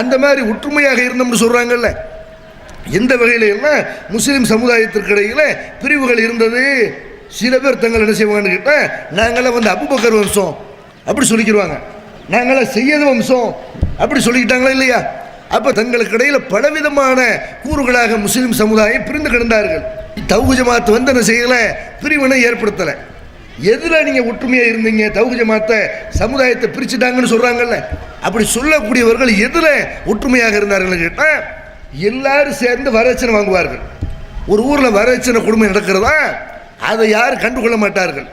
அந்த மாதிரி ஒற்றுமையாக இருந்தோம்னு சொல்கிறாங்கல்ல எந்த வகையில் முஸ்லீம் சமுதாயத்திற்கிடையில் பிரிவுகள் இருந்தது. சில பேர் தங்கள் என்ன செய்வாங்கன்னு கேட்டால் நாங்களாம் வந்து அபுபக்கர் வம்சம். அப்படி சொல்லிக்கிடுவாங்க நாங்களாம் செய்யது வம்சம். அப்படி சொல்லிக்கிட்டாங்களா இல்லையா? அப்போ தங்களுக்கு இடையில் பலவிதமான கூறுகளாக முஸ்லீம் சமுதாயம் பிரிந்து கிடந்தார்கள். தவுகு ஜமாத் வந்து என்ன செய்யலை? பிரிவினை ஏற்படுத்தலை. எதில் நீங்கள் ஒற்றுமையாக இருந்தீங்க? தவுகு ஜமாத்தை சமுதாயத்தை பிரிச்சுட்டாங்கன்னு சொல்கிறாங்கல்ல அப்படி சொல்லக்கூடியவர்கள் எதில் ஒற்றுமையாக இருந்தார்கள் கேட்டால் எல்லாரும் சேர்ந்து வரதட்சணை வாங்குவார்கள். ஒரு ஊரில் வரதட்சணை கொடுமை நடக்கிறதா? அதை யாரும் கண்டுகொள்ள மாட்டார்கள்.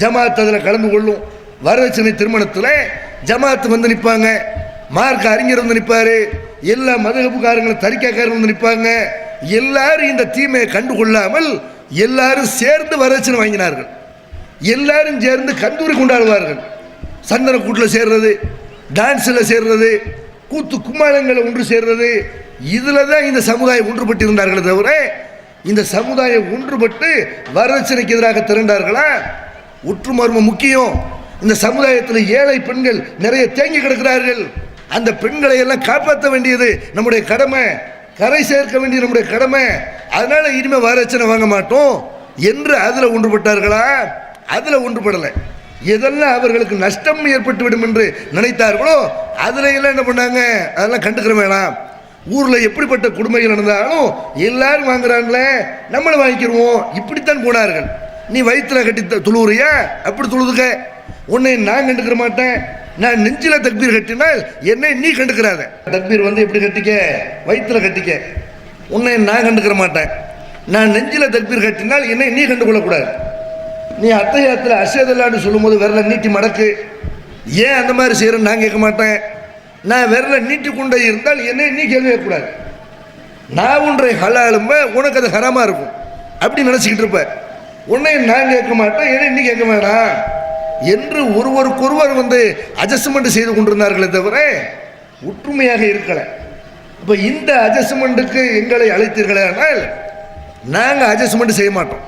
ஜமாத் அதில் கலந்து கொள்ளும். வரதட்சணை திருமணத்தில் ஜமாத் வந்து நிற்பாங்க மார்க் அறிஞர் வந்து நிற்பார் எல்லா மதகப்புக்காரங்களும் தறிக்காக்காரங்க வந்து நிற்பாங்க எல்லாரும் இந்த தீமையை கண்டுகொள்ளாமல் எல்லாரும் சேர்ந்து வரதட்சணை வாங்கினார்கள். எல்லாரும் சேர்ந்து கந்தூரி கொண்டாடுவார்கள். சந்தன கூட்டில் சேர்றது டான்ஸில் சேர்றது கூத்து கும்மாளங்களை ஒன்று சேர்றது இதில் தான் இந்த சமுதாயம் ஒன்றுபட்டு இருந்தார்களே தவிர இந்த சமுதாயம் ஒன்றுபட்டு வரதட்சணைக்கு எதிராக திரண்டார்களா? ஒற்றுமர்ம முக்கியம். இந்த சமுதாயத்தில் ஏழை பெண்கள் நிறைய தேங்கி கிடக்கிறார்கள். அந்த பெண்களை எல்லாம் காப்பாற்ற வேண்டியது நம்முடைய கடமை. கரை சேர்க்க வேண்டிய நம்முடைய கடமை. அதனால இனிமேல் வரதட்சணை வாங்க மாட்டோம். என்று அதில் ஒன்றுபட்டார்களா? அதில் ஒன்றுபடலை. எதெல்லாம் அவர்களுக்கு நஷ்டம் ஏற்பட்டுவிடும் என்று நினைத்தார்களோ அதில் எல்லாம் என்ன பண்ணாங்க? அதெல்லாம் கண்டுக்கிற வேணாம். ஊரில் எப்படிப்பட்ட கொடுமைகள் நடந்தாலும் எல்லாரும் வாங்குறாங்களே நம்மளும் வாங்கிக்கிருவோம். இப்படித்தான் போனார்கள். நீ வயிற்றுல கட்டி த- அப்படி துழுதுக்க உன்னை நான் கண்டுக்கிற மாட்டேன். நான் நெஞ்சில தக்பீர் கட்டினால் என்னை நீ கண்டுக்கிறாத. தக்பீர் வந்து எப்படி கட்டிக்க? வயிற்றில் கட்டிக்க. உன்னை நான் கண்டுக்கிற மாட்டேன். நான் நெஞ்சில தக்பீர் கட்டினால் என்னை நீ கண்டுகொள்ளக்கூடாது. நீ அத்தையாத்தில் அசேதல்லான்னு சொல்லும்போது விரல நீட்டி மடக்கு. ஏன் அந்த மாதிரி செய்கிறேன்னு நான் கேட்க மாட்டேன். நான் விரல நீட்டி கொண்டே இருந்தால் என்னை நீ கேள்வி கேட்கக்கூடாது. நான் ஒன்றை ஹலாலும்ப உனக்கு அது ஹராமாக இருக்கும். அப்படி நினச்சிக்கிட்டு இருப்பேன் உன்னை நான் கேட்க மாட்டேன் என்னை நீ கேட்க வேணாம் என்று ஒருவருக்கொருவர் வந்து அட்ஜஸ்ட்மெண்ட் செய்து கொண்டிருந்தார்களே தவிர ஒற்றுமையாக இருக்கலை. இப்போ இந்த அட்ஜஸ்ட்மெண்ட்டுக்கு எங்களை அழைத்தீர்களே ஆனால் நாங்கள் அட்ஜஸ்ட்மெண்ட் செய்ய மாட்டோம்.